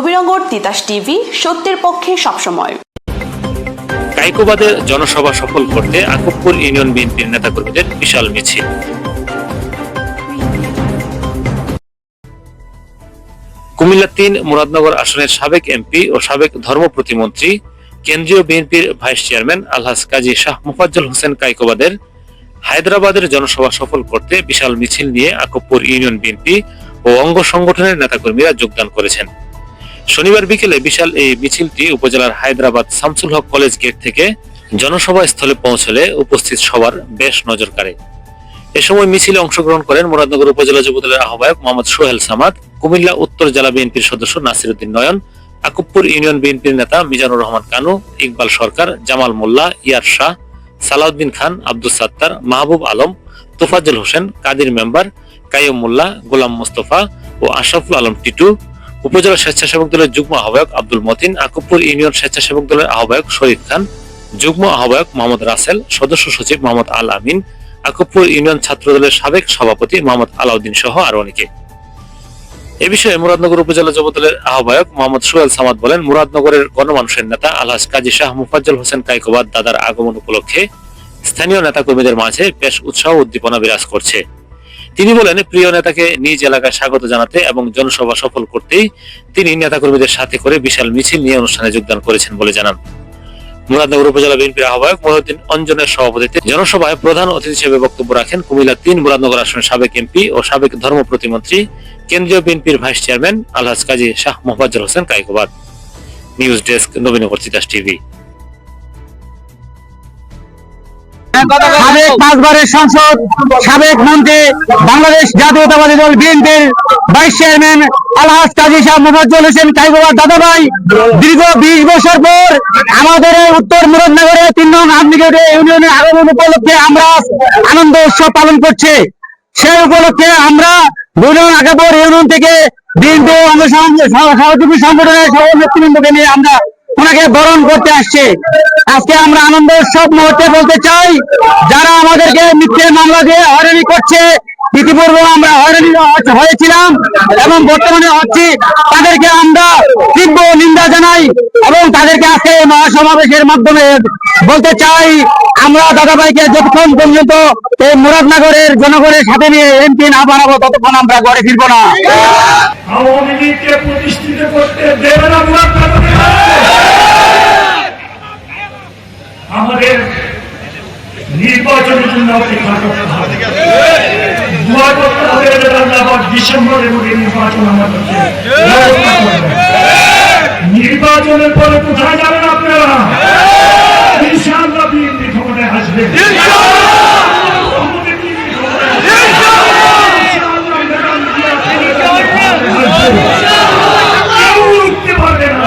Nabinagar, Titas TV, সত্যের পক্ষে সবসময়। কাইকোবাদে জনসভা সফল করতে আকুবপুর ইউনিয়ন বিএনপির নেতাকর্মীদের বিশাল মিছিল। কুমিল্লা তিন মুরাদনগর আসনের সাবেক এমপি ও সাবেক ধর্ম প্রতিমন্ত্রী, কেন্দ্রীয় বিএনপির ভাইস চেয়ারম্যান আলহাজ কাজী শাহ মুফাজ্জল হোসেন কাইকোবাদের হায়দ্রাবাদের জনসভা সফল করতে বিশাল মিছিল নিয়ে আকুবপুর ইউনিয়ন বিএনপি ও অঙ্গ সংগঠনের নেতাকর্মীরা যোগদান করেছেন। শনিবার বিকেলে বিশাল এই মিছিলটি উপজেলার হায়দ্রাবাদ শামসুল হক কলেজ গেট থেকে জনসভা স্থলে পৌঁছলে উপস্থিত সবার বেশ নজর কাড়ে। এ সময় মিছিলে অংশগ্রহণ করেন মুরাদনগর উপজেলা যুবদলের আহ্বায়ক মোহাম্মদ সোহেল সামাদ, কুমিল্লা উত্তর জেলা বিএনপির সদস্য নাসির উদ্দিন নয়ন, আকুবপুর ইউনিয়ন বিএনপির নেতা মিজানুর রহমান কানু, ইকবাল সরকার, জামাল মোল্লা, ইয়ার শাহ, সালাউদ্দিন খান আব্দুল সাত্তার, মাহবুব আলম, তোফাজ্জল হোসেন, কাদির মেম্বার, কাইয়ুম মোল্লা, গোলাম মোস্তফা ও আশরাফুল আলম টিটু উপজেলা স্বেচ্ছাসেবক দলের যুগ্ম আহ্বায়ক আব্দুল মতিন আকুবপুর ইউনিয়ন স্বেচ্ছাসেবক দলের আহ্বায়ক শরীফ খান, যুগ্ম আহ্বায়ক মোহাম্মদ রাসেল, সদস্য সচিব মোহাম্মদ আল আমিন আকুবপুর ইউনিয়ন ছাত্র দলের সাবেক সভাপতি মোহাম্মদ আলাউদ্দিন সহ আরও অনেকে। এ বিষয়ে মুরাদনগর উপজেলা যুব দলের আহ্বায়ক মোহাম্মদ সোহেল সামাদ বলেন, মুরাদনগরের গণমানুষের নেতা আলহাজ কাজী শাহ মুফাজ্জল হোসেন কাইকোবাদ দাদার আগমন উপলক্ষে স্থানীয় নেতাকর্মীদের মাঝে বেশ উৎসাহ উদ্দীপনা বিরাজ করছে। তিনি বলেন, প্রিয় নেতাকে নিজ এলাকায় স্বাগত জানাতে এবং জনসভা সফল করতেই তিনি নেতাকর্মীদের সাথে করে বিশাল মিছিল নিয়ে অনুষ্ঠানে যোগদান করেছেন বলে জানান। মুরাদনগর উপজেলা বিএনপির আহ্বায়ক মহিউদ্দিন অঞ্জনের সভাপতিত্বে জনসভায় প্রধান অতিথি হিসেবে বক্তব্য রাখেন কুমিল্লা তিন মুরাদনগর আসনের সাবেক এমপি ও সাবেক ধর্ম প্রতিমন্ত্রী, কেন্দ্রীয় বিএনপির ভাইস চেয়ারম্যান আলহাজ Kazi Shah Mohammad Hossain Kaikobad. News desk Nabinagar Titas TV. সাবেক পাঁচবারের সংসদ, সাবেক মন্ত্রী, বাংলাদেশ জাতীয়তাবাদী দল বিএনপির ভাইস চেয়ারম্যান আলহাজ কাজী শাহ মোহাম্মদ হোসেন কাইগোবার দাদাভাই, দীর্ঘ বিশ বছর পর আমাদের উত্তর মুরাদনগরে তিন নং আমনিগড়ে ইউনিয়নের আগমন উপলক্ষে আমরা আনন্দ উৎসব পালন করছি। সেই উপলক্ষে আমরা দুই নং আগাপুর ইউনিয়ন থেকে বিএনপি সহযোগী সংগঠনের সহ নেতৃবৃন্দকে নিয়ে আমরা ওনাকে বরণ করতে আসছে। আজকে আমরা আনন্দ উৎসব মুহূর্তে বলতে চাই, যারা আমাদেরকে মিথ্যে মামলা দিয়ে হয়রানি করছে ইতিপূর্বে আমরা হয়রানি হয়েছিলাম এবং বর্তমানে হচ্ছি তাদেরকে আমরা তীব্র নিন্দা জানাই এবং তাদেরকে আজকে মহাসমাবেশের মাধ্যমে বলতে চাই, আমরা দাদাভাইকে যতক্ষণ পর্যন্ত এই মুরাদনগরের জনগণের সাথে নিয়ে এমপি না বানাবো, ততক্ষণ আমরা ঘরে ফিরবো না। প্রতিষ্ঠিত করতে দেবে না নির্বাচনের জন্য অপেক্ষা করতে হবে। দোয়া করতে হবে আবার ডিসেম্বরের মধ্যে নির্বাচন আমাদেরকে নির্বাচনের পরে কোথায় যাবেন আপনারা? ইনশাআল্লাহ বিএনপি ক্ষমতায় আসবে আমাদের বিএনপি ক্ষমতায় আসবে। ইনশাআল্লাহ ম্যাডাম জিয়া ক্ষমতায় আসবে। কেউ রুখতে পারবে না